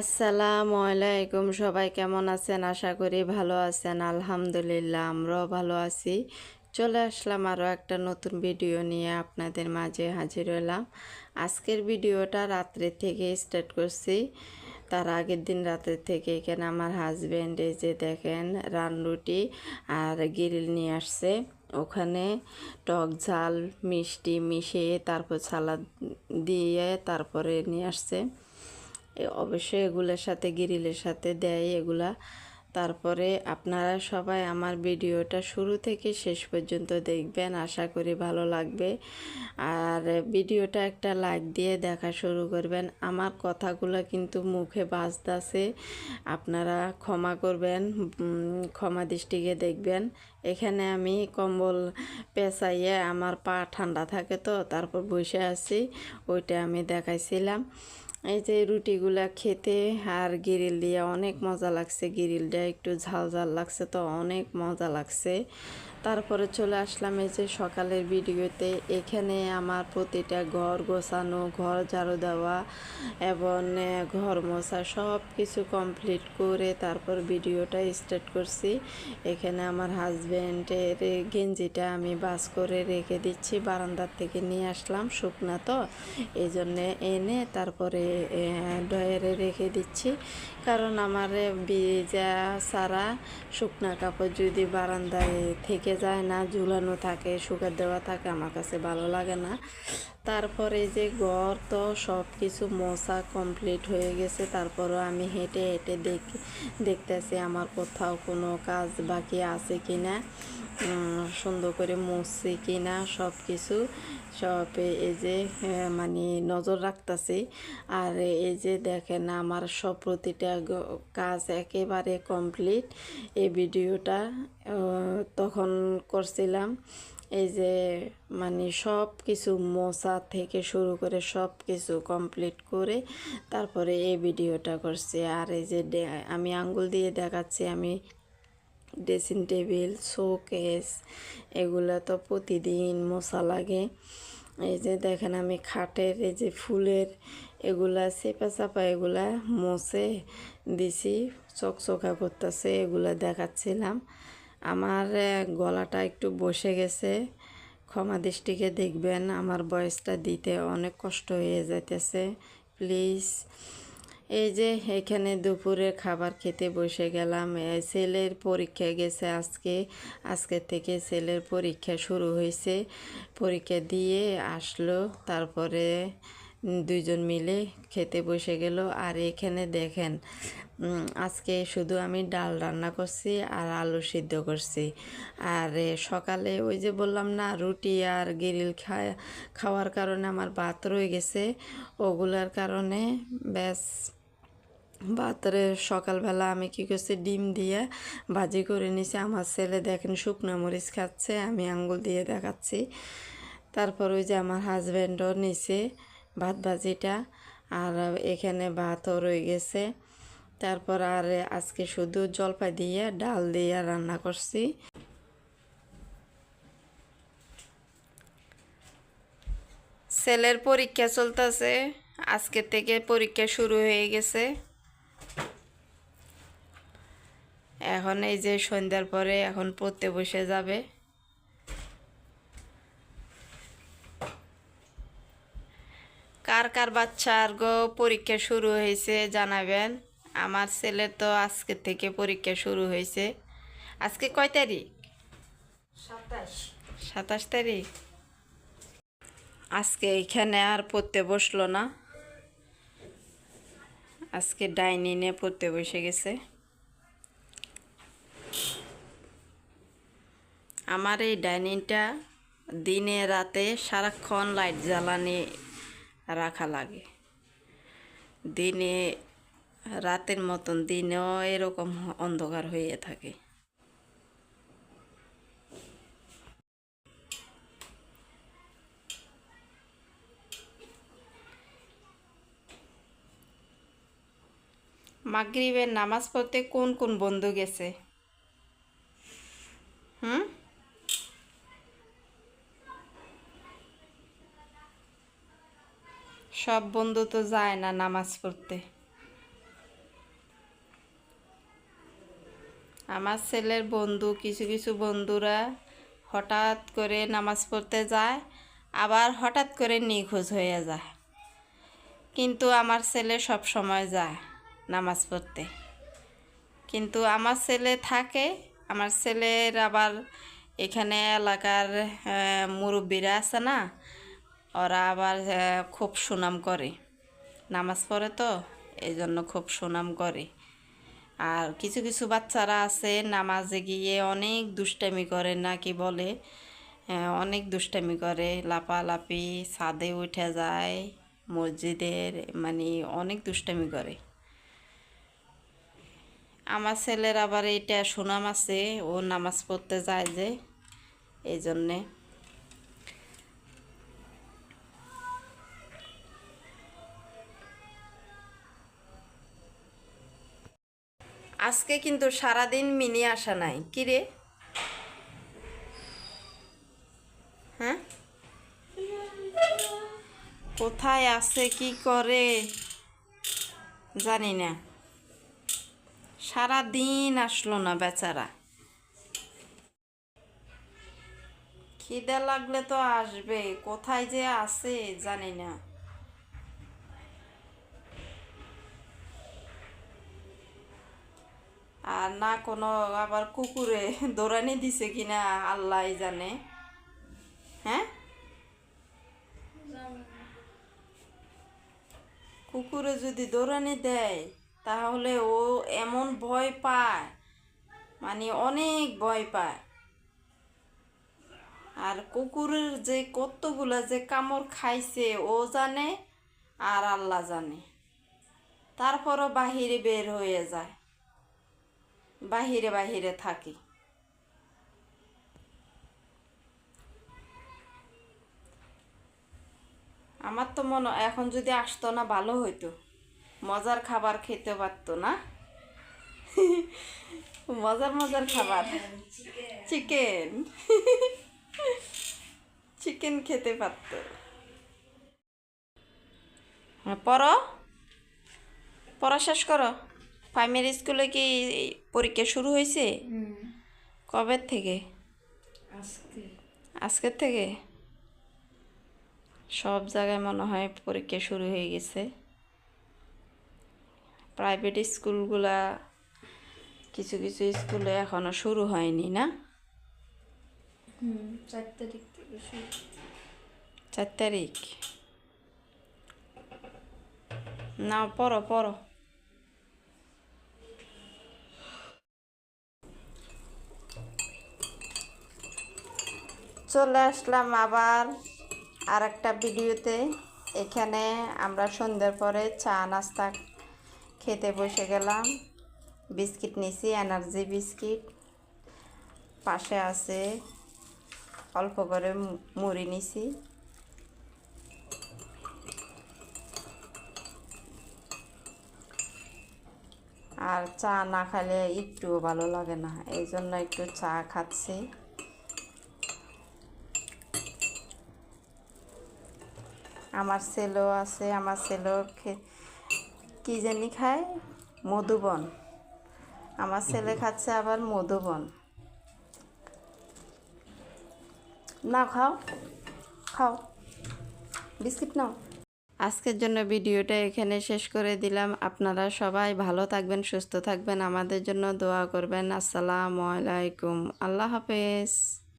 আসসালামু আলাইকুম। সবাই কেমন আছেন? আশা করি ভালো আছেন। আলহামদুলিল্লাহ, আমরাও ভালো আছি। চলে আসলাম আরও একটা নতুন ভিডিও নিয়ে আপনাদের মাঝে হাজির হলাম। আজকের ভিডিওটা রাত্রে থেকে স্টার্ট করছি। তার আগের দিন রাতের থেকে এখানে আমার হাজব্যান্ড এই যে দেখেন রানরুটি আর গিরিল নিয়ে আসছে। ওখানে টক ঝাল, মিষ্টি মিশিয়ে তারপর সালাদ দিয়ে তারপরে নিয়ে আসছে। অবশ্যই এগুলোর সাথে গিরিলের সাথে দেয় এগুলা। তারপরে আপনারা সবাই আমার ভিডিওটা শুরু থেকে শেষ পর্যন্ত দেখবেন, আশা করি ভালো লাগবে। আর ভিডিওটা একটা লাইক দিয়ে দেখা শুরু করবেন। আমার কথাগুলো কিন্তু মুখে বাজতাছে, আপনারা ক্ষমা করবেন ক্ষমা দৃষ্টিকে দেখবেন। এখানে আমি কম্বল পেঁচাইয়ে আমার পা ঠান্ডা থাকে তো, তারপর বসে আছি, ওইটা আমি দেখাইছিলাম। এই যে রুটিগুলা খেতে আর গিরিল দিয়ে অনেক মজা লাগছে। গিরিলটা একটু ঝাল ঝাল লাগছে তো অনেক মজা লাগছে। তারপরে চলে আসলাম এই যে সকালের ভিডিওতে। এখানে আমার প্রতিটা ঘর গোছানো, ঘর ঝাড়ু দেওয়া এবং ঘর মোছা সব কিছু কমপ্লিট করে তারপর ভিডিওটা স্টার্ট করছি। এখানে আমার হাজব্যান্ডের গেঞ্জিটা আমি বাস করে রেখে দিচ্ছি, বারান্দার থেকে নিয়ে আসলাম শুকনা তো। এই জন্যে এনে তারপরে ডয়ারে রেখে দিচ্ছি। কারণ আমার ভিজা সারা শুকনা কাপড় যদি বারান্দায় থেকে যায় না, ঝুলানো থাকে, সুগার দেওয়া থাকে, আমার কাছে ভালো লাগে না। তারপরে যে ঘর তো সব কিছু মশা কমপ্লিট হয়ে গেছে, তারপরও আমি হেঁটে হেঁটে দেখ, দেখতেছি আমার কোথাও কোনো কাজ বাকি আছে কি না সুন্দর করে মুছছি কি না সব কিছু সব এই যে মানে নজর রাখতেছি। আর এই যে দেখেন আমার সব প্রতিটা কাজ একেবারে কমপ্লিট। এই ভিডিওটা তখন করছিলাম। এই যে মানে সব কিছু মোছা থেকে শুরু করে সব কিছু কমপ্লিট করে তারপরে এই ভিডিওটা করছি। আর এই যে আমি আঙ্গুল দিয়ে দেখাচ্ছি, আমি ড্রেসিং টেবিল, শোকেস, এগুলো তো প্রতিদিন মশা লাগে। এই যে দেখেন আমি খাটের এই যে ফুলের এগুলা চেপা চাপা এগুলা মোছে দিছি, চকচকা করতেছে, এগুলা দেখাচ্ছিলাম। আমার গলাটা একটু বসে গেছে। ক্ষমা দৃষ্টিকে দেখবেন, আমার বয়সটা দিতে অনেক কষ্ট হয়ে যাইতেছে। প্লিজ এই যে এখানে দুপুরে খাবার খেতে বসে গেলাম। ছেলের পরীক্ষা গেছে আজকে। আজকে থেকে ছেলের পরীক্ষা শুরু হয়েছে। পরীক্ষা দিয়ে আসলো, তারপরে দুইজন মিলে খেতে বসে গেল। আর এখানে দেখেন আজকে শুধু আমি ডাল রান্না করছি আর আলু সিদ্ধ করছি। আর সকালে ওই যে বললাম না, রুটি আর গিরিল খাওয়ার কারণে আমার ভাত রয়ে গেছে। ওগুলার কারণে ব্যাস ভাতরে সকালবেলা আমি কি করছি? ডিম দিয়ে ভাজি করে নিছি। আমার ছেলে দেখেন শুকনো মরিচ খাচ্ছে, আমি আঙ্গুল দিয়ে দেখাচ্ছি। তারপর ওই যে আমার হাজব্যান্ডও নিছে ভাত ভাজিটা, আর এখানে ভাতও রয়ে গেছে। তারপর আর আজকে শুধু জলপাই দিয়ে, ডাল দিয়ে রান্না করছি। ছেলের পরীক্ষা চলতেছে। আজকে থেকে পরীক্ষা শুরু হয়ে গেছে। এখন এই যে সন্ধ্যার পরে এখন পড়তে বসে যাবে। কার কার বাচ্চার গো পরীক্ষা শুরু হয়েছে জানাবেন। আমার ছেলে তো আজকে থেকে পরীক্ষা শুরু হয়েছে। আজকে কয় তারিখ? সাতাশ। সাতাশ তারিখ। আজকে এখানে আর পড়তে বসল না। আজকে ডাইনিংয়ে পড়তে বসে গেছে। আমার এই ডাইনিংটা দিনে রাতে সারাক্ষণ লাইট জ্বালানি রাখা লাগে। দিনে, রাতের মতন দিনেও এরকম অন্ধকার হয়ে থাকে। মাগরিবের নামাজ পড়তে কোন কোন বন্ধু গেছে? হুম? সব বন্ধু তো যায় না নামাজ পড়তে। আমার ছেলের বন্ধু, কিছু কিছু বন্ধুরা হঠাৎ করে নামাজ পড়তে যায়, আবার হঠাৎ করে নিখোঁজ হয়ে যায়। কিন্তু আমার ছেলে সব সময় যায়। নামাজ পড়তে। কিন্তু আমার ছেলে থাকে, আমার ছেলের আবার এখানে এলাকার মুরব্বীরা আছে না, ওরা আবার খুব সুনাম করে। নামাজ পড়ে তো এই জন্য খুব সুনাম করে। আর কিছু কিছু বাচ্চারা আছে, নামাজে গিয়ে অনেক দুষ্টামি করে নাকি বলে অনেক দুষ্টামি করে লাপালাপি ছাদে উঠে যায়, মসজিদের মানে অনেক দুষ্টামি করে। আমার ছেলের আবার এইটা সুনাম আছে, ও নামাজ পড়তে যায় যে, এই জন্যে। আজকে কিন্তু সারাদিন মিনি আসা নাই। কি রে? হ্যাঁ? কোথায় আছে, কি করে? জানি না। সারা দিন আসলো না বেচারা। খিদে লাগলে তো আসবে কোথায় যে আছে জানি না। আর না কোনো আবার কুকুরে দৌড়ানি দিছে কিনা আল্লাহ জানে। হ্যাঁ? কুকুরে যদি দৌড়ানি দেয় তাহলে ও এমন ভয় পায়। মানে অনেক ভয় পায়। আর কুকুরের যে কতগুলা যে কামড় খাইছে, ও জানে আর আল্লাহ জানে। তারপরও বাহিরে বের হয়ে যায়। বাহিরে বাহিরে থাকি। আমার তো মনে এখন যদি আসতো না, ভালো হইতো। মজার খাবার খেতে পারতো না। মজার মজার খাবার। চিকেন। চিকেন খেতে পারতো। হ্যাঁ, পড়ো। পড়া শেষ করো। প্রাইমারি স্কুলে কি পরীক্ষা শুরু হয়েছে? কবে থেকে? আজকের থেকে? সব জায়গায় মনে হয় পরীক্ষা শুরু হয়ে গেছে। প্রাইভেট স্কুলগুলা কিছু কিছু স্কুলে এখনও শুরু হয়নি না? চার তারিখ থেকে শুরু। চার তারিখ? না পড়ো পড়ো। চলে আসলাম আবার আর একটা ভিডিওতে। এখানে আমরা সন্ধ্যার পরে চা নাস্তা খেতে বসে গেলাম। বিস্কিট নিছি, এনার্জি বিস্কিট। পাশে আছে অল্প করে মুড়ি নিছি। আর চা না খেলে একটুও ভালো লাগে না, এই জন্য একটু চা খাচ্ছি। আমার ছেলেও আছে, আমার ছেলেও কি জানি খায়? মধুবন। আমার ছেলে খাচ্ছে আবার মধুবন। না খাও। খাও। বিস্কিট নাও। আজকের জন্য ভিডিওটা এখানে শেষ করে দিলাম। আপনারা সবাই ভালো থাকবেন, সুস্থ থাকবেন। আমাদের জন্য দোয়া করবেন। আসসালামু আলাইকুম। আল্লাহ হাফেজ।